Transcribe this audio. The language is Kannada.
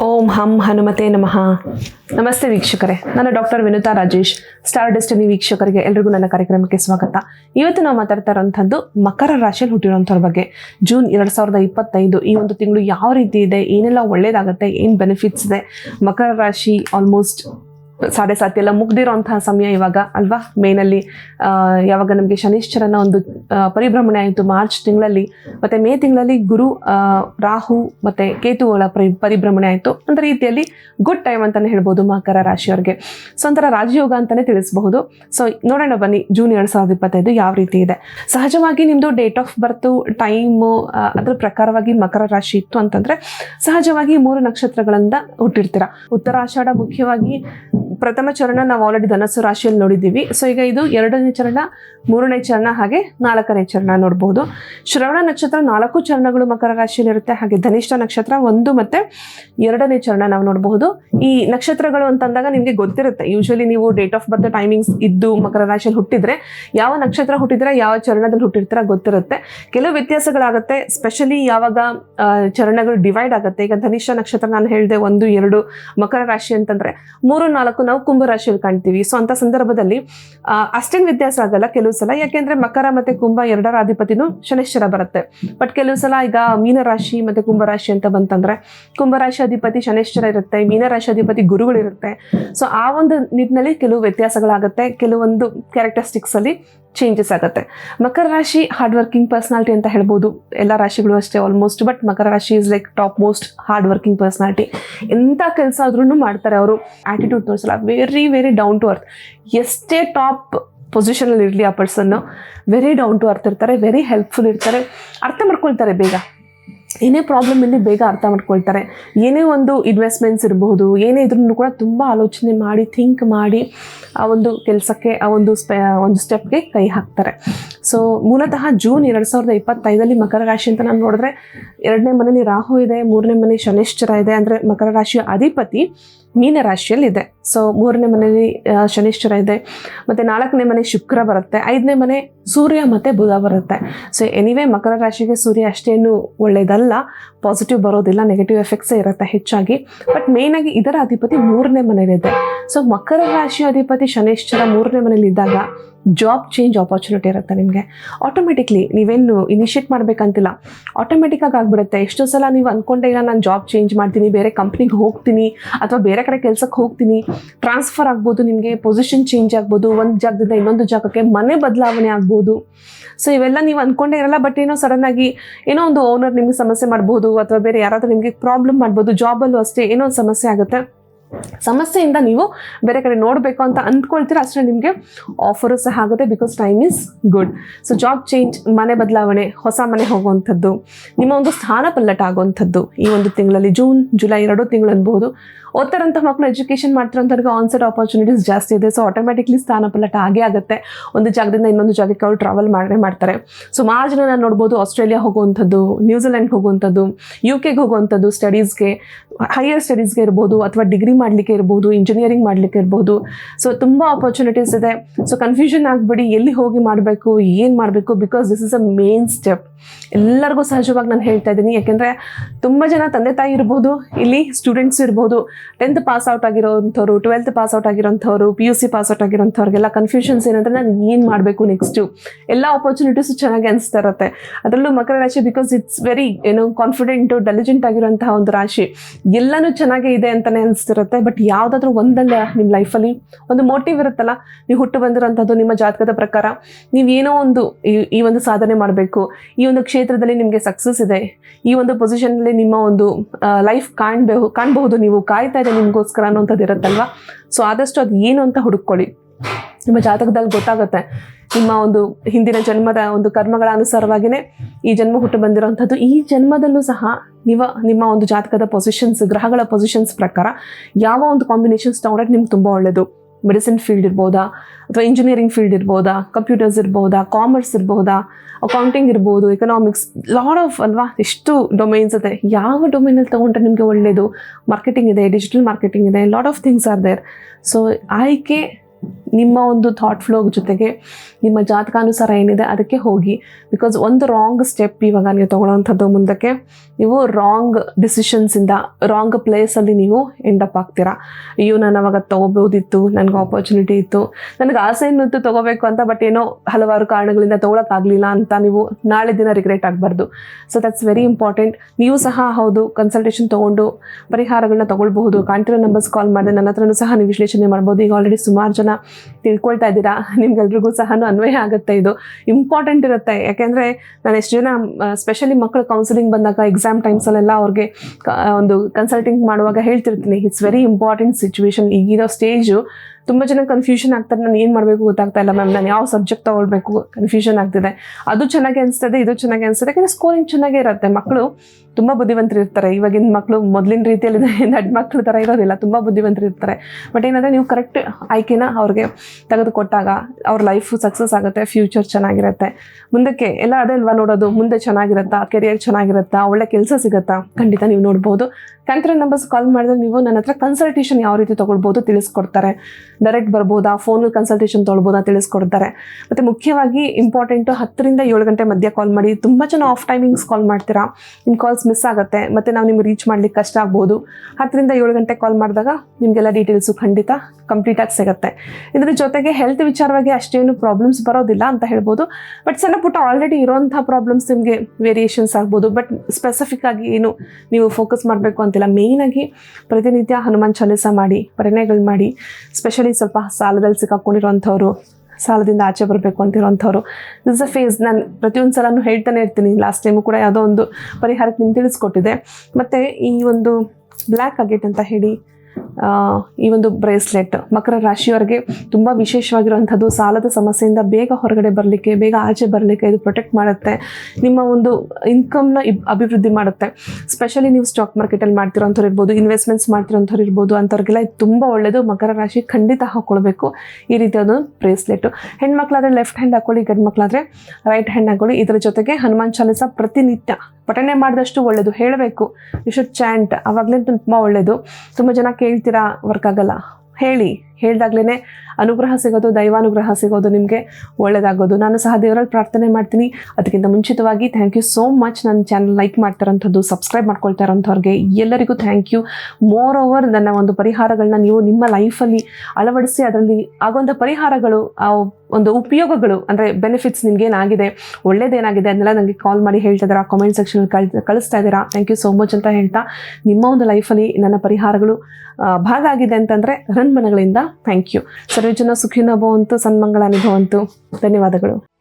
ಓಂ ಹಂ ಹನುಮತೆ ನಮಃ. ನಮಸ್ತೆ ವೀಕ್ಷಕರೇ. ನಾನು doctor Vinutha Rajesh. Star destiny ವೀಕ್ಷಕರಿಗೆ ಎಲ್ರಿಗೂ ನನ್ನ ಕಾರ್ಯಕ್ರಮಕ್ಕೆ ಸ್ವಾಗತ. ಇವತ್ತು ನಾವು ಮಾತಾಡ್ತಾ ಇರೋಂಥದ್ದು ಮಕರ ರಾಶಿಯಲ್ಲಿ ಹುಟ್ಟಿರೋಂಥವ್ರ ಬಗ್ಗೆ. ಜೂನ್ ಎರಡು ಸಾವಿರದ ಇಪ್ಪತ್ತೈದು ಈ ಒಂದು ತಿಂಗಳು ಯಾವ ರೀತಿ ಇದೆ? ಏನೆಲ್ಲ ಒಳ್ಳೇದಾಗುತ್ತೆ? ಏನು ಬೆನಿಫಿಟ್ಸ್ ಇದೆ? ಮಕರ ರಾಶಿ ಆಲ್ಮೋಸ್ಟ್ ಸಾಡೆ ಸಾತಿ ಎಲ್ಲ ಮುಗ್ದಿರೋಂತಹ ಸಮಯ ಇವಾಗ ಅಲ್ವಾ? ಮೇನಲ್ಲಿ ಯಾವಾಗ ನಮಗೆ ಶನಿಶ್ಚರನ ಒಂದು ಪರಿಭ್ರಮಣೆ ಆಯಿತು ಮಾರ್ಚ್ ತಿಂಗಳಲ್ಲಿ. ಮತ್ತೆ ಮೇ ತಿಂಗಳಲ್ಲಿ ಗುರು ರಾಹು ಮತ್ತೆ ಕೇತುಗಳ ಪರಿ, ಪರಿಭ್ರಮಣೆ ಆಯಿತು. ಒಂದು ರೀತಿಯಲ್ಲಿ ಗುಡ್ ಟೈಮ್ ಅಂತಾನೆ ಹೇಳ್ಬೋದು ಮಕರ ರಾಶಿಯವರಿಗೆ. ಸೊ ಒಂಥರ ರಾಜಯೋಗ ಅಂತಾನೆ ತಿಳಿಸಬಹುದು. ಸೊ ನೋಡೋಣ ಬನ್ನಿ, ಜೂನ್ ಎರಡು ಸಾವಿರದ ಇಪ್ಪತ್ತೈದು ಯಾವ ರೀತಿ ಇದೆ. ಸಹಜವಾಗಿ ನಿಮ್ಮದು ಡೇಟ್ ಆಫ್ ಬರ್ತು ಟೈಮು ಅದ್ರ ಪ್ರಕಾರವಾಗಿ ಮಕರ ರಾಶಿ ಇತ್ತು ಅಂತಂದ್ರೆ ಸಹಜವಾಗಿ ಮೂರು ನಕ್ಷತ್ರಗಳಿಂದ ಹುಟ್ಟಿರ್ತೀರ. ಉತ್ತರಾಷಾಢ ಮುಖ್ಯವಾಗಿ ಪ್ರಥಮ ಚರಣ ನಾವು ಆಲ್ರೆಡಿ ಧನಸ್ಸು ರಾಶಿಯಲ್ಲಿ ನೋಡಿದ್ದೀವಿ. ಸೊ ಈಗ ಇದು ಎರಡನೇ ಚರಣ, ಮೂರನೇ ಚರಣ ಹಾಗೆ ನಾಲ್ಕನೇ ಚರಣ ನೋಡಬಹುದು ಶ್ರವಣ ನಕ್ಷತ್ರ ನಾಲ್ಕು ಚರಣಗಳು ಮಕರ ರಾಶಿಯಲ್ಲಿ ಇರುತ್ತೆ. ಹಾಗೆ ಧನಿಷ್ಠ ನಕ್ಷತ್ರ ಒಂದು ಮತ್ತೆ ಎರಡನೇ ಚರಣ ನಾವು ನೋಡಬಹುದು. ಈ ನಕ್ಷತ್ರಗಳು ಅಂತಂದಾಗ ನಿಮಗೆ ಗೊತ್ತಿರುತ್ತೆ. ಯೂಶಲಿ ನೀವು ಡೇಟ್ ಆಫ್ ಬರ್ತ್ ಟೈಮಿಂಗ್ಸ್ ಇದ್ದು ಮಕರ ರಾಶಿಯಲ್ಲಿ ಹುಟ್ಟಿದ್ರೆ ಯಾವ ನಕ್ಷತ್ರ ಹುಟ್ಟಿದ್ರೆ, ಯಾವ ಚರಣದಲ್ಲಿ ಹುಟ್ಟಿರ್ತೀರ ಗೊತ್ತಿರುತ್ತೆ. ಕೆಲವು ವ್ಯತ್ಯಾಸಗಳಾಗುತ್ತೆ. ಸ್ಪೆಷಲಿ ಯಾವಾಗ ಚರಣಗಳು ಡಿವೈಡ್ ಆಗುತ್ತೆ. ಈಗ ಧನಿಷ್ಠ ನಕ್ಷತ್ರ ನಾನು ಹೇಳಿದೆ ಒಂದು, ಎರಡು ಮಕರ ರಾಶಿ ಅಂತಂದ್ರೆ ಮೂರು, ನಾಲ್ಕು ನಾವು ಕುಂಭ ರಾಶಿಯಲ್ಲಿ ಕಾಣ್ತೀವಿ. ಸೊ ಅಂತ ಸಂದರ್ಭದಲ್ಲಿ ಅಷ್ಟೇನು ವ್ಯತ್ಯಾಸ ಆಗಲ್ಲ ಕೆಲವು ಸಲ. ಯಾಕೆಂದ್ರೆ ಮಕರ ಮತ್ತೆ ಕುಂಭ ಎರಡರ ಅಧಿಪತಿನೂ ಶನಿಶ್ಚರ ಬರುತ್ತೆ. ಬಟ್ ಕೆಲವು ಸಲ ಈಗ ಮೀನ ರಾಶಿ ಮತ್ತೆ ಕುಂಭ ರಾಶಿ ಅಂತ ಬಂತಂದ್ರೆ ಕುಂಭ ರಾಶಿ ಅಧಿಪತಿ ಶನಿಶ್ಚರ ಇರುತ್ತೆ ಮೀನ ರಾಶಿ ಅಧಿಪತಿ ಗುರುಗಳಿರುತ್ತೆ ಸೊ ಆ ಒಂದು ನಿಟ್ಟಿನಲ್ಲಿ ಕೆಲವು ವ್ಯತ್ಯಾಸಗಳಾಗುತ್ತೆ. ಕೆಲವೊಂದು ಕ್ಯಾರೆಕ್ಟರಿಸ್ಟಿಕ್ಸ್ ಅಲ್ಲಿ ಚೇಂಜಸ್ ಆಗುತ್ತೆ. ಮಕರ ರಾಶಿ ಹಾರ್ಡ್ ವರ್ಕಿಂಗ್ ಪರ್ಸ್ನಾಲಿಟಿ ಅಂತ ಹೇಳ್ಬೋದು. ಎಲ್ಲ ರಾಶಿಗಳು ಅಷ್ಟೇ ಆಲ್ಮೋಸ್ಟ್ ಬಟ್ ಮಕರ ರಾಶಿ is like top most hard working personality ಎಂಥ ಕೆಲಸ ಆದ್ರೂ ಮಾಡ್ತಾರೆ ಅವರು. Attitude ತೋರಿಸಲ್ಲ. Very very down to earth ಎಷ್ಟೇ ಟಾಪ್ ಪೊಸಿಷನಲ್ಲಿ ಇರಲಿ ಆ person very down to earth ಇರ್ತಾರೆ ವೆರಿ ಹೆಲ್ಪ್ಫುಲ್ ಇರ್ತಾರೆ. ಅರ್ಥ ಮಾಡ್ಕೊಳ್ತಾರೆ ಬೇಗ. ಏನೇ ಪ್ರಾಬ್ಲಮ್ ಇಲ್ಲಿ ಬೇಗ ಅರ್ಥ ಮಾಡ್ಕೊಳ್ತಾರೆ. ಏನೇ ಒಂದು ಇನ್ವೆಸ್ಟ್ಮೆಂಟ್ಸ್ ಇರಬಹುದು, ಏನೇ ಇದ್ರೂ ಕೂಡ ತುಂಬ ಆಲೋಚನೆ ಮಾಡಿ ಥಿಂಕ್ ಮಾಡಿ ಆ ಒಂದು ಕೆಲಸಕ್ಕೆ, ಆ ಒಂದು ಸ್ಪೆ ಒಂದು ಸ್ಟೆಪ್ಗೆ ಕೈ ಹಾಕ್ತಾರೆ. ಸೊ ಮೂಲತಃ ಜೂನ್ ಎರಡು ಸಾವಿರದ ಇಪ್ಪತ್ತೈದಲ್ಲಿ ಮಕರ ರಾಶಿ ಅಂತ ನಾನು ನೋಡಿದ್ರೆ ಎರಡನೇ ಮನೇಲಿ ರಾಹು ಇದೆ, ಮೂರನೇ ಮನೆ ಶನಿಶ್ಚರ ಇದೆ. ಅಂದರೆ ಮಕರ ರಾಶಿಯ ಅಧಿಪತಿ ಮೀನ ರಾಶಿಯಲ್ಲಿದೆ. ಸೊ ಮೂರನೇ ಮನೆಯಲ್ಲಿ ಶನಿಶ್ಚರ ಇದೆ. ಮತ್ತು ನಾಲ್ಕನೇ ಮನೆ ಶುಕ್ರ ಬರುತ್ತೆ. ಐದನೇ ಮನೆ ಸೂರ್ಯ ಮತ್ತು ಬುಧ ಬರುತ್ತೆ. ಸೊ ಎನಿವೇ ಮಕರ ರಾಶಿಗೆ ಸೂರ್ಯ ಅಷ್ಟೇನು ಒಳ್ಳೆಯದಲ್ಲ ಪಾಸಿಟಿವ್ ಬರೋದಿಲ್ಲ ನೆಗೆಟಿವ್ ಎಫೆಕ್ಟ್ಸೇ ಇರುತ್ತೆ ಹೆಚ್ಚಾಗಿ. ಬಟ್ ಮೇಯ್ನಾಗಿ ಇದರ ಅಧಿಪತಿ ಮೂರನೇ ಮನೇಲಿದೆ. ಸೊ ಮಕರ ರಾಶಿಯ ಅಧಿಪತಿ ಶನಿಶ್ಚರ ಮೂರನೇ ಮನೇಲಿ ಇದ್ದಾಗ ಜಾಬ್ ಚೇಂಜ್ ಆಪರ್ಚುನಿಟಿ ಇರುತ್ತೆ ನಿಮಗೆ. ಆಟೋಮೆಟಿಕ್ಲಿ ನೀವೇನು ಇನಿಷಿಯೇಟ್ ಮಾಡಬೇಕಂತಿಲ್ಲ. ಆಟೋಮೆಟಿಕ್ಕಾಗಿ ಆಗಿಬಿಡುತ್ತೆ. ಎಷ್ಟೋ ಸಲ ನೀವು ಅಂದ್ಕೊಂಡೆ ಇಲ್ಲ ನಾನು ಜಾಬ್ ಚೇಂಜ್ ಮಾಡ್ತೀನಿ, ಬೇರೆ ಕಂಪ್ನಿಗೆ ಹೋಗ್ತೀನಿ, ಅಥವಾ ಬೇರೆ ಕಡೆ ಕೆಲಸಕ್ಕೆ ಹೋಗ್ತೀನಿ ಟ್ರಾನ್ಸ್ಫರ್ ಆಗ್ಬೋದು, ನಿಮಗೆ ಪೊಸಿಷನ್ ಚೇಂಜ್ ಆಗ್ಬೋದು, ಒಂದು ಜಾಗದಿಂದ ಇನ್ನೊಂದು ಜಾಗಕ್ಕೆ ಮನೆ ಬದಲಾವಣೆ ಆಗ್ಬೋದು. ಸೊ ಇವೆಲ್ಲ ನೀವು ಅಂದ್ಕೊಂಡೇ ಇರಲ್ಲ ಬಟ್ ಏನೋ ಸಡನ್ ಆಗಿ ಏನೋ ಒಂದು ಓನರ್ ನಿಮಗೆ ಸಮಸ್ಯೆ ಮಾಡ್ಬೋದು, ಅಥವಾ ಬೇರೆ ಯಾರಾದರೂ ನಿಮಗೆ ಪ್ರಾಬ್ಲಮ್ ಮಾಡ್ಬೋದು ಜಾಬಲ್ಲೂ ಅಷ್ಟೇ ಏನೋ ಒಂದು ಸಮಸ್ಯೆ ಆಗುತ್ತೆ. ಸಮಸ್ಯೆಯಿಂದ ನೀವು ಬೇರೆ ಕಡೆ ನೋಡಬೇಕು ಅಂತ ಅಂದ್ಕೊಳ್ತೀರ, ಅಷ್ಟೇ ನಿಮಗೆ ಆಫರು ಸಹ ಆಗುತ್ತೆ because time is good so job change ಮನೆ ಬದಲಾವಣೆ, ಹೊಸ ಮನೆ ಹೋಗುವಂಥದ್ದು, ನಿಮ್ಮ ಒಂದು ಸ್ಥಾನ ಪಲ್ಲಟ ಆಗುವಂಥದ್ದು ಈ ಒಂದು ತಿಂಗಳಲ್ಲಿ ಜೂನ್ ಜುಲೈ ಎರಡು ತಿಂಗಳು ಅನ್ಬೋದು. ಓದ್ತಾರಂಥ ಮಕ್ಕಳು ಎಜುಕೇಷನ್ ಮಾಡ್ತಿರೋಂಥವ್ರಿಗೆ ಆನ್ಸೆಟ್ ಆಪರ್ಚುನಿಟೀಸ್ ಜಾಸ್ತಿ ಇದೆ. ಸೊ ಆಟೋಮೆಟಿಕ್ಲಿ ಸ್ಥಾನ ಪಲ್ಲಟ ಆಗೇ ಆಗುತ್ತೆ. ಒಂದು ಜಾಗದಿಂದ ಇನ್ನೊಂದು ಜಾಗಕ್ಕೆ ಅವ್ರು ಟ್ರಾವೆಲ್ ಮಾಡೇ ಮಾಡ್ತಾರೆ. ಸುಮಾರು ಜನ ನಾನು ನೋಡ್ಬೋದು ಆಸ್ಟ್ರೇಲಿಯಾ ಹೋಗುವಂಥದ್ದು ನ್ಯೂಜಿಲೆಂಡ್ಗೆ ಹೋಗುವಂಥದ್ದು ಯು ಕೆಗೆ ಹೋಗುವಂಥದ್ದು ಸ್ಟಡೀಸ್ಗೆ ಹೈಯರ್ ಸ್ಟಡೀಸ್ಗೆ ಇರ್ಬೋದು, ಅಥವಾ ಡಿಗ್ರಿ ಮಾಡಲಿಕ್ಕೆ ಇರ್ಬೋದು ಇಂಜಿನಿಯರಿಂಗ್ ಮಾಡಲಿಕ್ಕೆ ಇರ್ಬೋದು. ಸೊ ತುಂಬ ಆಪರ್ಚುನಿಟೀಸ್ ಇದೆ. ಸೊ ಕನ್ಫ್ಯೂಷನ್ ಆಗಬೇಡಿ, ಎಲ್ಲಿ ಹೋಗಿ ಮಾಡಬೇಕು, ಏನು ಮಾಡಬೇಕು because this is a main step ಎಲ್ಲರಿಗೂ ಸಹಜವಾಗಿ ನಾನು ಹೇಳ್ತಾ ಇದ್ದೀನಿ. ಯಾಕೆಂದರೆ ತುಂಬ ಜನ ತಂದೆ ತಾಯಿ ಇರ್ಬೋದು, ಇಲ್ಲಿ ಸ್ಟೂಡೆಂಟ್ಸ್ ಇರ್ಬೋದು ಟೆಂತ್ ಪಾಸ್ ಔಟ್ ಆಗಿರೋಂಥವ್ರು twelfth pass out ಆಗಿರೋಂಥವ್ರು P U C pass out ಆಗಿರೋಂಥವ್ರಿಗೆಲ್ಲ confusions ಏನಂದ್ರೆ ನಾನು ಏನು ಮಾಡಬೇಕು ನೆಕ್ಸ್ಟು ಎಲ್ಲ ಆಪರ್ಚುನಿಟೀಸು ಚೆನ್ನಾಗಿ ಅನಿಸ್ತಾ ಇರುತ್ತೆ. ಅದರಲ್ಲೂ ಮಕರ ರಾಶಿ ಬಿಕಾಸ್ ಇಟ್ಸ್ ವೆರಿ ಏನು ಕಾನ್ಫಿಡೆಂಟು ಡೆಲಿಜೆಂಟ್ ಆಗಿರುವಂತಹ ಒಂದು ರಾಶಿ. ಎಲ್ಲನೂ ಚೆನ್ನಾಗೇ ಇದೆ ಅಂತಲೇ ಅನಿಸ್ತಿರುತ್ತೆ ಬಟ್ ಯಾವುದಾದ್ರೂ ಒಂದಲ್ಲ ನಿಮ್ಮ ಲೈಫಲ್ಲಿ ಒಂದು ಮೋಟಿವ್ ಇರುತ್ತಲ್ಲ, ನೀವು ಹುಟ್ಟು ಬಂದಿರೋಂಥದ್ದು ನಿಮ್ಮ ಜಾತಕದ ಪ್ರಕಾರ. ನೀವೇನೋ ಒಂದು ಈ- ಒಂದು ಸಾಧನೆ ಮಾಡಬೇಕು. ಈ ಒಂದು ಕ್ಷೇತ್ರದಲ್ಲಿ ನಿಮಗೆ ಸಕ್ಸಸ್ ಇದೆ. ಈ ಒಂದು ಪೊಸಿಷನಲ್ಲಿ ನಿಮ್ಮ ಒಂದು ಲೈಫ್ ಕಾಣಬೇಕು ಕಾಣಬಹುದು ನೀವು ಕಾಯ್ತಾ ಇದೆ ನಿಮಗೋಸ್ಕರ ಅನ್ನೋಂಥದ್ದು ಇರುತ್ತಲ್ವಾ ಸೊ ಆದಷ್ಟು ಅದು ಏನು ಅಂತ ಹುಡುಕೊಳ್ಳಿ ನಿಮ್ಮ ಜಾತಕದಲ್ಲಿ ಗೊತ್ತಾಗುತ್ತೆ. ನಿಮ್ಮ ಒಂದು ಹಿಂದಿನ ಜನ್ಮದ ಒಂದು ಕರ್ಮಗಳ ಅನುಸಾರವಾಗಿಯೇ ಈ ಜನ್ಮ ಹುಟ್ಟು ಬಂದಿರೋಂಥದ್ದು. ಈ ಜನ್ಮದಲ್ಲೂ ಸಹ ನೀವು ನಿಮ್ಮ ಒಂದು ಜಾತಕದ ಪೊಸಿಷನ್ಸ್ ಗ್ರಹಗಳ ಪೊಸಿಷನ್ಸ್ ಪ್ರಕಾರ ಯಾವ ಒಂದು ಕಾಂಬಿನೇಷನ್ಸ್ ತಗೊಂಡ್ರೆ ನಿಮ್ಗೆ ತುಂಬ ಒಳ್ಳೆಯದು ಮೆಡಿಸಿನ್ ಫೀಲ್ಡ್ ಇರ್ಬೋದಾ? ಅಥವಾ ಇಂಜಿನಿಯರಿಂಗ್ ಫೀಲ್ಡ್ ಇರ್ಬೋದಾ? ಕಂಪ್ಯೂಟರ್ಸ್ ಇರ್ಬೋದಾ? ಕಾಮರ್ಸ್ ಇರ್ಬೋದಾ? ಅಕೌಂಟಿಂಗ್ ಇರ್ಬೋದು ಎಕನಾಮಿಕ್ಸ್ ಲಾಡ್ ಆಫ್ ಅಲ್ವಾ? ಎಷ್ಟು ಡೊಮೈನ್ಸ್ ಇದೆ. ಯಾವ ಡೊಮೈನಲ್ಲಿ ತೊಗೊಂಡ್ರೆ ನಿಮಗೆ ಒಳ್ಳೆಯದು ಮಾರ್ಕೆಟಿಂಗ್ ಇದೆ ಡಿಜಿಟಲ್ ಮಾರ್ಕೆಟಿಂಗ್ ಇದೆ lot of things are there so ಆಯ್ಕೆ ನಿಮ್ಮ ಒಂದು ಥಾಟ್ ಫ್ಲೋ ಜೊತೆಗೆ ನಿಮ್ಮ ಜಾತಕಾನುಸಾರ ಏನಿದೆ ಅದಕ್ಕೆ ಹೋಗಿ. ಬಿಕಾಸ್ ಒಂದು ರಾಂಗ್ ಸ್ಟೆಪ್ ಇವಾಗ ನೀವು ತೊಗೊಳ್ಳೋವಂಥದ್ದು ಮುಂದಕ್ಕೆ, ನೀವು ರಾಂಗ್ ಡಿಸಿಷನ್ಸಿಂದ ರಾಂಗ್ ಪ್ಲೇಸಲ್ಲಿ ನೀವು ಎಂಡಪ್ ಆಗ್ತೀರಾ. ಅಯ್ಯೋ, ನಾನು ಅವಾಗ ತೊಗೋಬೋದಿತ್ತು, ನನಗೆ ಆಪರ್ಚುನಿಟಿ ಇತ್ತು, ನನಗೆ ಆಸೆ ಇನ್ನಿತ್ತು ತೊಗೋಬೇಕು ಅಂತ ಬಟ್ ಏನೋ ಹಲವಾರು ಕಾರಣಗಳಿಂದ ತೊಗೊಳಕ್ಕಾಗಲಿಲ್ಲ ಅಂತ ನೀವು ನಾಳೆ ದಿನ ರಿಗ್ರೆಟ್ ಆಗಬಾರ್ದು. ಸೊ ದಟ್ಸ್ ವೆರಿ ಇಂಪಾರ್ಟೆಂಟ್ ನೀವು ಸಹ ಹೌದು ಕನ್ಸಲ್ಟೇಷನ್ ತೊಗೊಂಡು ಪರಿಹಾರಗಳನ್ನ ತೊಗೊಳ್ಬಹುದು. ಕಾಂಟ್ರಿ ನಂಬರ್ಸ್ ಕಾಲ್ ಮಾಡಿದೆ, ನನ್ನ ಹತ್ರನೂ ಸಹ ನೀವು ವಿಶ್ಲೇಷಣೆ ಮಾಡ್ಬೋದು. ಈಗ ಆಲ್ರೆಡಿ ಸುಮಾರು ಜನ na ತಿಳ್ಕೊಳ್ತಾ ಇದ್ದೀರಾ? ನಿಮ್ಗೆಲ್ರಿಗೂ ಸಹ ಅನ್ವಯ ಆಗುತ್ತೆ ಇದು. ಇಂಪಾರ್ಟೆಂಟ್ ಇರುತ್ತೆ. ಯಾಕೆಂದರೆ ನಾನು ಎಷ್ಟು ಜನ ಸ್ಪೆಷಲಿ ಮಕ್ಕಳು ಕೌನ್ಸಿಲಿಂಗ್ ಬಂದಾಗ ಎಕ್ಸಾಮ್ ಟೈಮ್ಸಲ್ಲೆಲ್ಲ ಅವ್ರಿಗೆ ಒಂದು ಕನ್ಸಲ್ಟಿಂಗ್ ಮಾಡುವಾಗ ಹೇಳ್ತಿರ್ತೀನಿ ಇಟ್ಸ್ ವೆರಿ ಇಂಪಾರ್ಟೆಂಟ್ ಸಿಚುವೇಶನ್ ಈಗಿರೋ ಸ್ಟೇಜು ತುಂಬ ಜನ ಕನ್ಫ್ಯೂಷನ್ ಆಗ್ತಾರೆ. ನಾನು ಏನು ಮಾಡಬೇಕು ಗೊತ್ತಾಗ್ತಾ ಇಲ್ಲ ಮ್ಯಾಮ್ ನಾನು ಯಾವ ಸಬ್ಜೆಕ್ಟ್ ತೊಗೊಳ್ಬೇಕು? ಕನ್ಫ್ಯೂಷನ್ ಆಗ್ತಿದೆ. ಅದು ಚೆನ್ನಾಗಿ ಅನಿಸ್ತದೆ, ಇದು ಚೆನ್ನಾಗಿ ಅನಿಸ್ತದೆ. ಯಾಕಂದರೆ ಸ್ಕೋರಿಂಗ್ ಚೆನ್ನಾಗೇ ಇರುತ್ತೆ. ಮಕ್ಕಳು ತುಂಬ ಬುದ್ಧಿವಂತರಿರ್ತಾರೆ ಇವಾಗಿನ ಮಕ್ಕಳು ಮೊದಲಿನ ರೀತಿಯಲ್ಲಿ ಹೆಣ್ಣು ಮಕ್ಕಳು ಥರ ಇರೋದಿಲ್ಲ. ತುಂಬ ಬುದ್ಧಿವಂತರು ಇರ್ತಾರೆ. ಬಟ್ ಏನಂದರೆ ನೀವು ಕರೆಕ್ಟ್ ಆಯ್ಕೆನ ಅವ್ರಿಗೆ ತೆಗೆದುಕೊಟ್ಟಾಗ ಅವ್ರ ಲೈಫು ಸಕ್ಸಸ್ ಆಗುತ್ತೆ ಫ್ಯೂಚರ್ ಚೆನ್ನಾಗಿರುತ್ತೆ. ಮುಂದಕ್ಕೆ ಎಲ್ಲ ಅದೇ ಅಲ್ವಾ ನೋಡೋದು? ಮುಂದೆ ಚೆನ್ನಾಗಿರುತ್ತಾ? ಕೆರಿಯರ್ ಚೆನ್ನಾಗಿರುತ್ತಾ? ಒಳ್ಳೆ ಕೆಲಸ ಸಿಗುತ್ತಾ? ಖಂಡಿತ ನೀವು ನೋಡ್ಬೋದು. ಕ್ಯಾಂಕರ್ ನಂಬರ್ಸ್ ಕಾಲ್ ಮಾಡಿದ್ರೆ ನೀವು ನನ್ನ ಹತ್ರ ಕನ್ಸಲ್ಟೇಷನ್ ಯಾವ ರೀತಿ ತೊಗೊಳ್ಬೋದು ತಿಳಿಸ್ಕೊಡ್ತಾರೆ. ಡೈರೆಕ್ಟ್ ಬರ್ಬೋದಾ? ಫೋನಲ್ಲಿ ಕನ್ಸಲ್ಟೇಷನ್ ತೊಗೊಳ್ಬೋದಾ ತಿಳಿಸ್ಕೊಡ್ತಾರೆ. ಮತ್ತು ಮುಖ್ಯವಾಗಿ ಇಂಪಾರ್ಟೆಂಟು ಹತ್ತರಿಂದ ಏಳು ಗಂಟೆ ಮಧ್ಯ ಕಾಲ್ ಮಾಡಿ. ತುಂಬ ಜನ ಆಫ್ ಟೈಮಿಂಗ್ಸ್ ಕಾಲ್ ಮಾಡ್ತೀರಾ? ನಿಮ್ಮ ಕಾಲ್ಸ್ ಮಿಸ್ ಆಗುತ್ತೆ. ಮತ್ತು ನಾವು ನಿಮ್ಗೆ ರೀಚ್ ಮಾಡ್ಲಿಕ್ಕೆ ಕಷ್ಟ ಆಗ್ಬೋದು. ಹತ್ತರಿಂದ ಏಳು ಗಂಟೆ ಕಾಲ್ ಮಾಡಿದಾಗ ನಿಮಗೆಲ್ಲ ಡೀಟೇಲ್ಸು ಖಂಡಿತ ಕಂಪ್ಲೀಟಾಗಿ ಸಿಗುತ್ತೆ. ಇದರ ಜೊತೆಗೆ ಹೆಲ್ತ್ ವಿಚಾರವಾಗಿ ಅಷ್ಟೇನು ಪ್ರಾಬ್ಲಮ್ಸ್ ಬರೋದಿಲ್ಲ ಅಂತ ಹೇಳ್ಬೋದು. ಬಟ್ ಸಣ್ಣ ಪುಟ್ಟ ಆಲ್ರೆಡಿ ಇರೋಂಥ ಪ್ರಾಬ್ಲಮ್ಸ್ ನಿಮಗೆ ವೇರಿಯೇಷನ್ಸ್ ಆಗ್ಬೋದು. ಬಟ್ ಸ್ಪೆಸಿಫಿಕ್ ಆಗಿ ಏನು ನೀವು ಫೋಕಸ್ ಮಾಡಬೇಕು ಅಂತಿಲ್ಲ ಮೇಯ್ನಾಗಿ ಪ್ರತಿನಿತ್ಯ ಹನುಮಾನ್ ಚಾಲೀಸ ಮಾಡಿ ಪರಿಣಯಗಳು ಮಾಡಿ ಸ್ಪೆಷಲಿ ಸ್ವಲ್ಪ ಸಾಲದಲ್ಲಿ ಸಿಕ್ಕಾಕೊಂಡಿರೋಂಥವ್ರು ಸಾಲದಿಂದ ಆಚೆ ಬರಬೇಕು ಅಂತಿರೋಂಥವ್ರು ದಿಸ್ ಅ ಫೇಸ್ ನಾನು ಪ್ರತಿಯೊಂದು ಸಲನೂ ಹೇಳ್ತಾನೆ ಇರ್ತೀನಿ. ಲಾಸ್ಟ್ ಟೈಮು ಕೂಡ ಯಾವುದೋ ಒಂದು ಪರಿಹಾರಕ್ಕೆ ನಿಮ್ಗೆ ತಿಳಿಸ್ಕೊಟ್ಟಿದೆ ಮತ್ತು ಈ ಒಂದು ಬ್ಲ್ಯಾಕ್ ಅಗೇಟ್ ಅಂತ ಹೇಳಿ ಈ ಒಂದು ಬ್ರೇಸ್ಲೆಟ್. ಮಕರ ರಾಶಿಯವರಿಗೆ ತುಂಬ ವಿಶೇಷವಾಗಿರುವಂಥದ್ದು ಸಾಲದ ಸಮಸ್ಯೆಯಿಂದ ಬೇಗ ಹೊರಗಡೆ ಬರಲಿಕ್ಕೆ, ಬೇಗ ಆಚೆ ಬರಲಿಕ್ಕೆ ಇದು ಪ್ರೊಟೆಕ್ಟ್ ಮಾಡುತ್ತೆ. ನಿಮ್ಮ ಒಂದು ಇನ್ಕಮ್ನ ಅಭಿವೃದ್ಧಿ ಮಾಡುತ್ತೆ. ಸ್ಪೆಷಲಿ ನೀವು ಸ್ಟಾಕ್ ಮಾರ್ಕೆಟಲ್ಲಿ ಮಾಡ್ತಿರೋಂಥವ್ರು ಇರ್ಬೋದು ಇನ್ವೆಸ್ಟ್ಮೆಂಟ್ಸ್ ಮಾಡ್ತಿರೋಂಥವ್ರು ಇರ್ಬೋದು ಅಂಥವ್ರಿಗೆಲ್ಲ ಇದು ತುಂಬ ಒಳ್ಳೆಯದು ಮಕರ ರಾಶಿ ಖಂಡಿತ ಹಾಕ್ಕೊಳ್ಬೇಕು ಈ ರೀತಿಯಾದ ಹೆಣ್ಮಕ್ಳಾದ್ರೆ ಹೆಣ್ಮಕ್ಳಾದರೆ ಲೆಫ್ಟ್ ಹ್ಯಾಂಡ್ ಹಾಕೊಳ್ಳಿ ಗಂಡು ಮಕ್ಕಳಾದರೆ ರೈಟ್ ಹ್ಯಾಂಡ್ ಹಾಕೊಳ್ಳಿ. ಇದರ ಜೊತೆಗೆ ಹನುಮಾನ್ ಚಾಲಿಸ ಪ್ರತಿನಿತ್ಯ ಪಠನೆ ಮಾಡಿದಷ್ಟು ಒಳ್ಳೆಯದು ಹೇಳಬೇಕು. ಯು ಶುಡ್ ಚಾಂಟ್ ಆವಾಗಲೇ ತುಂಬ ಒಳ್ಳೆಯದು ತುಂಬ ಜನ ಕೇಳ್ತೀರಾ ವರ್ಕ್ ಆಗಲ್ಲ. ಹೇಳಿ. ಹೇಳ್ದಾಗ್ಲೇ ಅನುಗ್ರಹ ಸಿಗೋದು, ದೈವಾನುಗ್ರಹ ಸಿಗೋದು ನಿಮಗೆ ಒಳ್ಳೆಯದಾಗೋದು ನಾನು ಸಹ ದೇವರಲ್ಲಿ ಪ್ರಾರ್ಥನೆ ಮಾಡ್ತೀನಿ. ಅದಕ್ಕಿಂತ ಮುಂಚಿತವಾಗಿ ಥ್ಯಾಂಕ್ ಯು ಸೋ ಮಚ್ ನನ್ನ ಚಾನಲ್ ಲೈಕ್ ಮಾಡ್ತಾರಂಥದ್ದು ಸಬ್ಸ್ಕ್ರೈಬ್ ಮಾಡ್ಕೊಳ್ತಾ ಇರೋಂಥವ್ರಿಗೆ ಎಲ್ಲರಿಗೂ ಥ್ಯಾಂಕ್ ಯು ಮೋರ್ ಓವರ್ ನನ್ನ ಒಂದು ಪರಿಹಾರಗಳನ್ನ ನೀವು ನಿಮ್ಮ ಲೈಫಲ್ಲಿ ಅಳವಡಿಸಿ ಅದರಲ್ಲಿ ಆಗುವಂಥ ಪರಿಹಾರಗಳು, ಆ ಒಂದು ಉಪಯೋಗಗಳು, ಅಂದರೆ ಬೆನಿಫಿಟ್ಸ್ ನಿಮಗೇನಾಗಿದೆ ಒಳ್ಳೇದೇನಾಗಿದೆ ಅದನ್ನೆಲ್ಲ ನನಗೆ ಕಾಲ್ ಮಾಡಿ ಹೇಳ್ತಾ ಇದ್ದೀರಾ ಕಾಮೆಂಟ್ ಸೆಕ್ಷನ್ ಕಳ್ ಕಳಿಸ್ತಾ ಇದ್ದೀರಾ. ಥ್ಯಾಂಕ್ ಯು ಸೋ ಮಚ್ ಅಂತ ಹೇಳ್ತಾ ನಿಮ್ಮ ಒಂದು ಲೈಫಲ್ಲಿ ನನ್ನ ಪರಿಹಾರಗಳು ಭಾಗ ಆಗಿದೆ ಅಂತಂದರೆ ರನ್ ಮನಗಳಿಂದ ಥ್ಯಾಂಕ್ ಯು ಸರ್ವಜನ ಸುಖಿನ ಭವಂತು ಸನ್ಮಂಗಳ ಅನುಭವಂತು. ಧನ್ಯವಾದಗಳು.